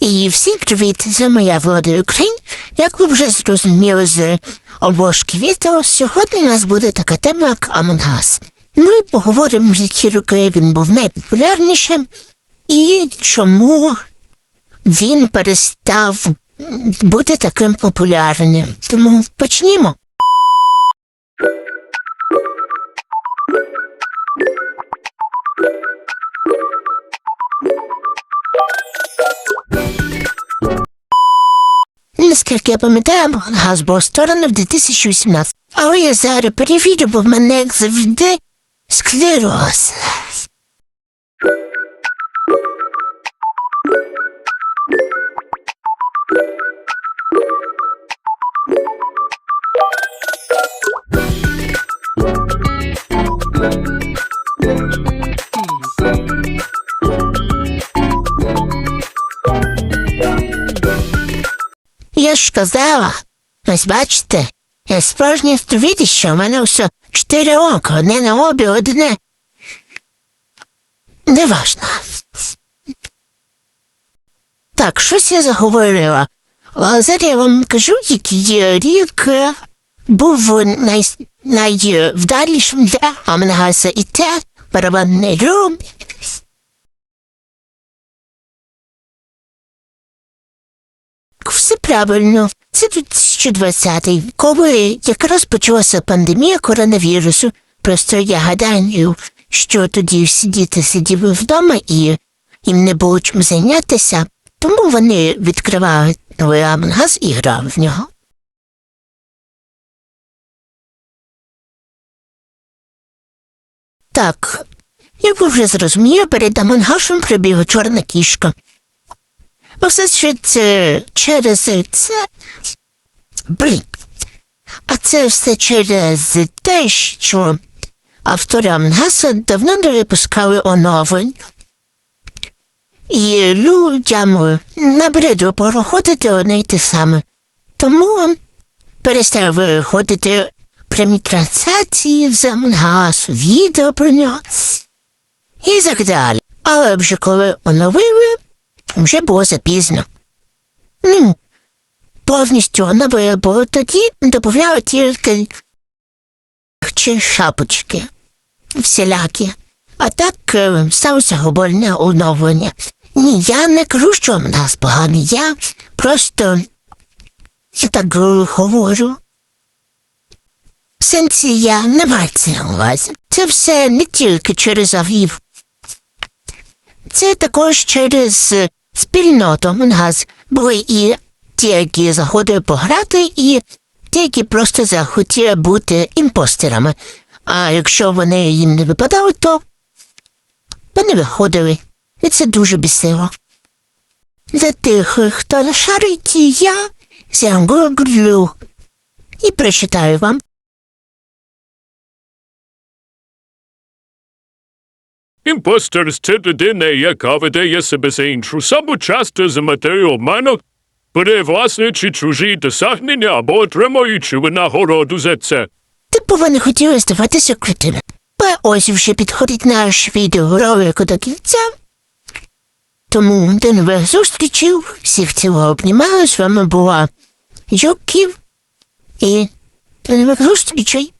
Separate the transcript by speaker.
Speaker 1: І всім привіт, це моя Володя Україн. Як ви вже зрозуміли з обложки відео, сьогодні у нас буде така тема, як Among. Ми поговоримо, які роки він був найпопулярнішим і чому він перестав бути таким популярним. Тому почнімо. Наскільки я пам'ятаю, газ був створено в 2018. Але я зараз перевірю, бо в мене як завжди склероз. Ж казала, ось бачите, я справжнє що в мене все чотири ока, одне на обі, одне. Неважно. Так, щось я заговорила. А я вам кажу, який рік був най, найвдалішим для Амнагаса і те барабанний рум. Все правильно. Це 2020-й, коли якраз почалася пандемія коронавірусу. Просто я гадаю, що тоді всі діти сиділи вдома і їм не було чим зайнятися, тому вони відкривали новий Амангаз і грали в нього. Так, як ви вже зрозуміли, перед Амангашем прибігла чорна кішка. Що це через це. Блін. А це все через те, що автори Амнгаса давно не випускали оновлень. І людям набридло проходити одне й те саме. Тому перестав виходити прямі трансляції з Амнгасу, відео про нього і так далі. Але вже коли оновили, вже було запізно. Ну, повністю нове було тоді додавали тільки чи шапочки всілякі. А так е, стався глобальне оновлення. Ні, я не кажу, що в нас поганий, я просто я так говорю. В сенсі я не маю це на увазі. Це все не тільки через авів. Це також через спільноту Монгаз були і ті, які заходили пограти, і ті, які просто захотіли бути імпостерами. А якщо вони їм не випадали, то вони виходили. І це дуже бісило. За тих, хто не шарить, я загуглю і прочитаю вам.
Speaker 2: Імпостер – це людина, яка видає себе за іншу, саму часто за метою обману, перевласнюючи чужі досягнення або отримуючи винагороду за це.
Speaker 1: Ти повинен хотіли здаватися крутими. Бо ось вже підходить наш відеоролик до кінця. Тому до нових зустрічей, всіх цілого обнімаю, з вами була Юків і до нових зустрічей.